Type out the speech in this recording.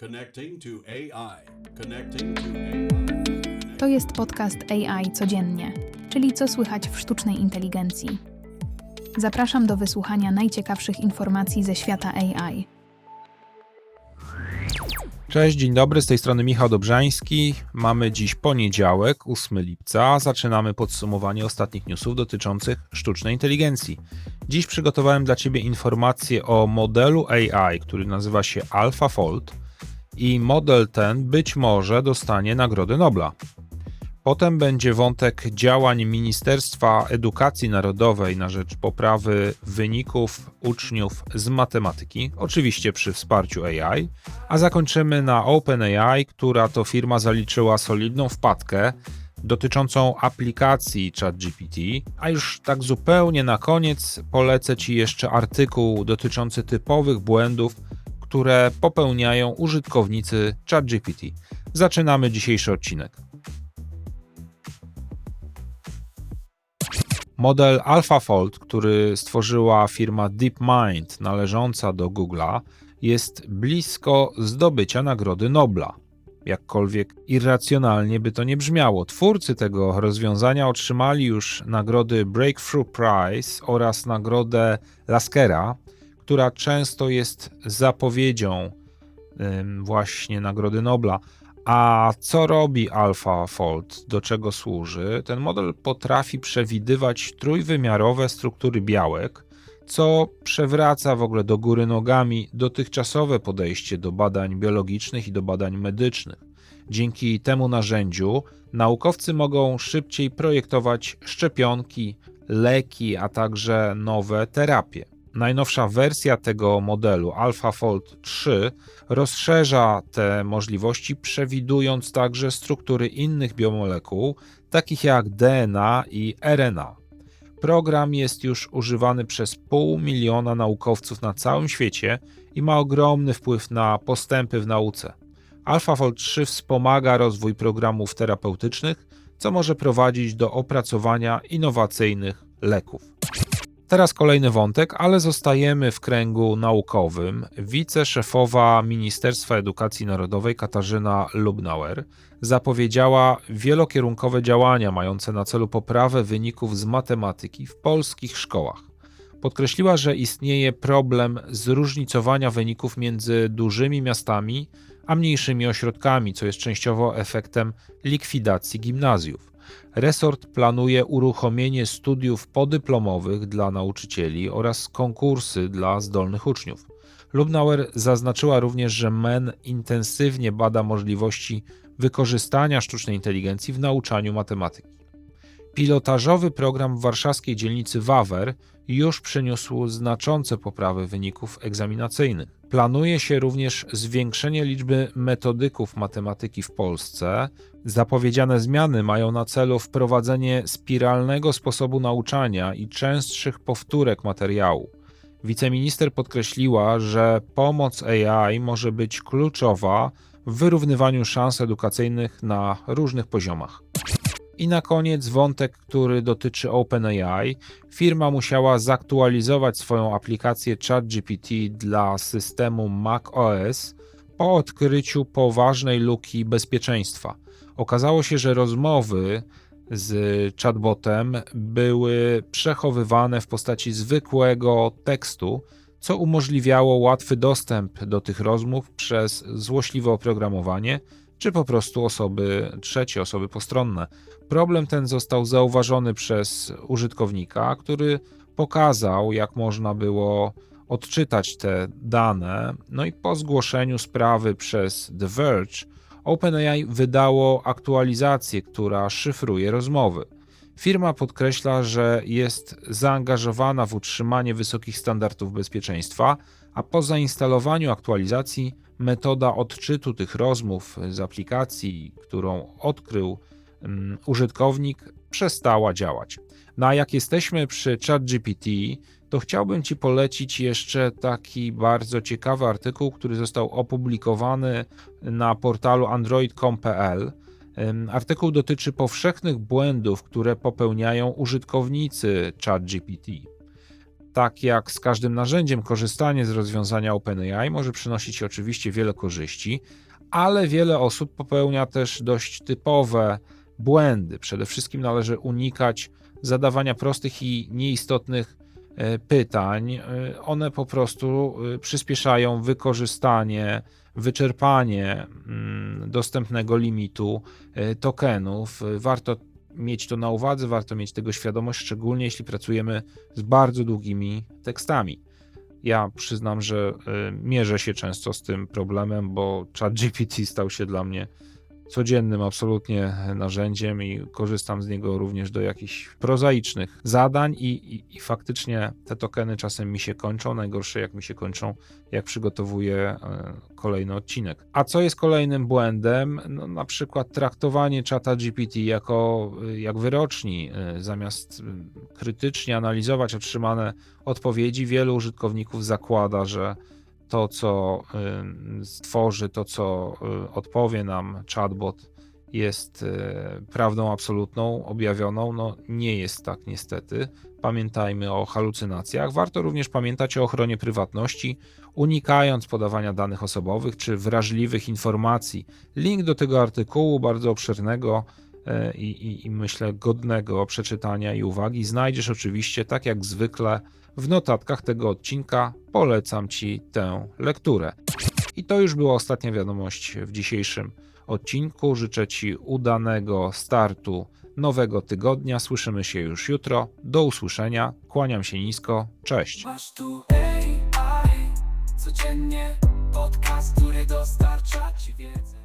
Connecting to AI. Connecting to AI. To jest podcast AI codziennie, czyli co słychać w sztucznej inteligencji. Zapraszam do wysłuchania najciekawszych informacji ze świata AI. Cześć, dzień dobry, z tej strony Michał Dobrzański. Mamy dziś poniedziałek, 8 lipca. Zaczynamy podsumowanie ostatnich newsów dotyczących sztucznej inteligencji. Dziś przygotowałem dla Ciebie informacje o modelu AI, który nazywa się AlphaFold i model ten być może dostanie Nagrody Nobla. Potem będzie wątek działań Ministerstwa Edukacji Narodowej na rzecz poprawy wyników uczniów z matematyki, oczywiście przy wsparciu AI, a zakończymy na OpenAI, która to firma zaliczyła solidną wpadkę dotyczącą aplikacji ChatGPT, a już tak zupełnie na koniec polecę Ci jeszcze artykuł dotyczący typowych błędów, które popełniają użytkownicy ChatGPT. Zaczynamy dzisiejszy odcinek. Model AlphaFold, który stworzyła firma DeepMind należąca do Google'a, jest blisko zdobycia Nagrody Nobla. Jakkolwiek irracjonalnie by to nie brzmiało, twórcy tego rozwiązania otrzymali już nagrody Breakthrough Prize oraz nagrodę Laskera, która często jest zapowiedzią właśnie Nagrody Nobla. A co robi AlphaFold? Do czego służy? Ten model potrafi przewidywać trójwymiarowe struktury białek, co przewraca w ogóle do góry nogami dotychczasowe podejście do badań biologicznych i do badań medycznych. Dzięki temu narzędziu naukowcy mogą szybciej projektować szczepionki, leki, a także nowe terapie. Najnowsza wersja tego modelu AlphaFold 3 rozszerza te możliwości, przewidując także struktury innych biomolekuł, takich jak DNA i RNA. Program jest już używany przez pół miliona naukowców na całym świecie i ma ogromny wpływ na postępy w nauce. AlphaFold 3 wspomaga rozwój programów terapeutycznych, co może prowadzić do opracowania innowacyjnych leków. Teraz kolejny wątek, ale zostajemy w kręgu naukowym. Wiceszefowa Ministerstwa Edukacji Narodowej Katarzyna Lubnauer zapowiedziała wielokierunkowe działania mające na celu poprawę wyników z matematyki w polskich szkołach. Podkreśliła, że istnieje problem zróżnicowania wyników między dużymi miastami a mniejszymi ośrodkami, co jest częściowo efektem likwidacji gimnazjów. Resort planuje uruchomienie studiów podyplomowych dla nauczycieli oraz konkursy dla zdolnych uczniów. Lubnauer zaznaczyła również, że MEN intensywnie bada możliwości wykorzystania sztucznej inteligencji w nauczaniu matematyki. Pilotażowy program w warszawskiej dzielnicy Wawer już przyniósł znaczące poprawy wyników egzaminacyjnych. Planuje się również zwiększenie liczby metodyków matematyki w Polsce. Zapowiedziane zmiany mają na celu wprowadzenie spiralnego sposobu nauczania i częstszych powtórek materiału. Wiceminister podkreśliła, że pomoc AI może być kluczowa w wyrównywaniu szans edukacyjnych na różnych poziomach. I na koniec wątek, który dotyczy OpenAI. Firma musiała zaktualizować swoją aplikację ChatGPT dla systemu macOS po odkryciu poważnej luki bezpieczeństwa. Okazało się, że rozmowy z chatbotem były przechowywane w postaci zwykłego tekstu, co umożliwiało łatwy dostęp do tych rozmów przez złośliwe oprogramowanie czy po prostu osoby trzecie, osoby postronne. Problem ten został zauważony przez użytkownika, który pokazał, jak można było odczytać te dane. No i po zgłoszeniu sprawy przez The Verge, OpenAI wydało aktualizację, która szyfruje rozmowy. Firma podkreśla, że jest zaangażowana w utrzymanie wysokich standardów bezpieczeństwa, a po zainstalowaniu aktualizacji metoda odczytu tych rozmów z aplikacji, którą odkrył um, użytkownik, przestała działać. No a jak jesteśmy przy ChatGPT, to chciałbym Ci polecić jeszcze taki bardzo ciekawy artykuł, który został opublikowany na portalu android.com.pl. Artykuł dotyczy powszechnych błędów, które popełniają użytkownicy ChatGPT. Tak jak z każdym narzędziem, korzystanie z rozwiązania OpenAI może przynosić oczywiście wiele korzyści, ale wiele osób popełnia też dość typowe błędy. Przede wszystkim należy unikać zadawania prostych i nieistotnych e, pytań. E, One po prostu e, przyspieszają wykorzystanie, wyczerpanie mm, dostępnego limitu tokenów. Warto mieć to na uwadze, warto mieć tego świadomość, szczególnie jeśli pracujemy z bardzo długimi tekstami. Ja przyznam, że y, mierzę się często z tym problemem, bo ChatGPT stał się dla mnie codziennym absolutnie narzędziem i korzystam z niego również do jakichś prozaicznych zadań i, i, i faktycznie te tokeny czasem mi się kończą. Najgorsze jak mi się kończą, jak przygotowuję y, kolejny odcinek. A co jest kolejnym błędem? No, na przykład traktowanie czata GPT jako y, jak wyroczni, y, zamiast krytycznie analizować otrzymane odpowiedzi, wielu użytkowników zakłada, że to, co stworzy, to, co y, odpowie nam chatbot, jest y, prawdą absolutną, objawioną. No, nie jest tak niestety. Pamiętajmy o halucynacjach. Warto również pamiętać o ochronie prywatności, unikając podawania danych osobowych czy wrażliwych informacji. Link do tego artykułu, bardzo obszernego, i, i, i myślę godnego przeczytania i uwagi znajdziesz oczywiście, tak jak zwykle, w notatkach tego odcinka. Polecam Ci tę lekturę. I to już była ostatnia wiadomość w dzisiejszym odcinku. Życzę Ci udanego startu nowego tygodnia. Słyszymy się już jutro. Do usłyszenia. Kłaniam się nisko. Cześć. Masz tu AI, codziennie podcast, który dostarcza ci wiedzę.